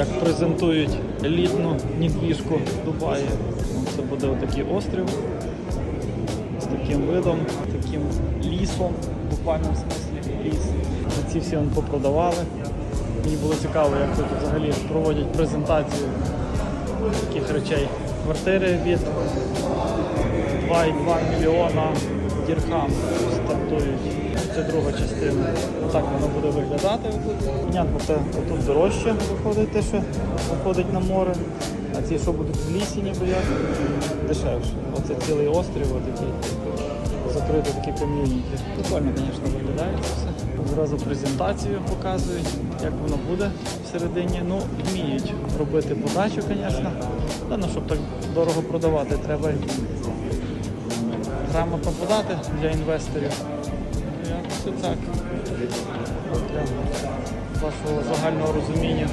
як презентують елітну недвіжку Дубаї. Це буде отакий острів з таким видом, таким лісом, в буквальному смислі ліс. Ці всі вони попродавали. Мені було цікаво, як тут взагалі проводять презентацію таких речей. Квартири від 2,2 мільйона дірхам стартують. Це друга частина. Отак воно буде виглядати. Понятно, це тут дорожче виходить те, що виходить на море. А ці, що будуть в лісі, ніби як, дешевше. Оце цілий острів, отакий. Закрите такі ком'юніті. Прикольно, звісно, виглядає це все. Зразу презентацію показують, як воно буде всередині. Ну, вміють робити подачу, звісно. Та ну, щоб так дорого продавати, треба грамотно подати для інвесторів. Якось так. Вашого загального розуміння.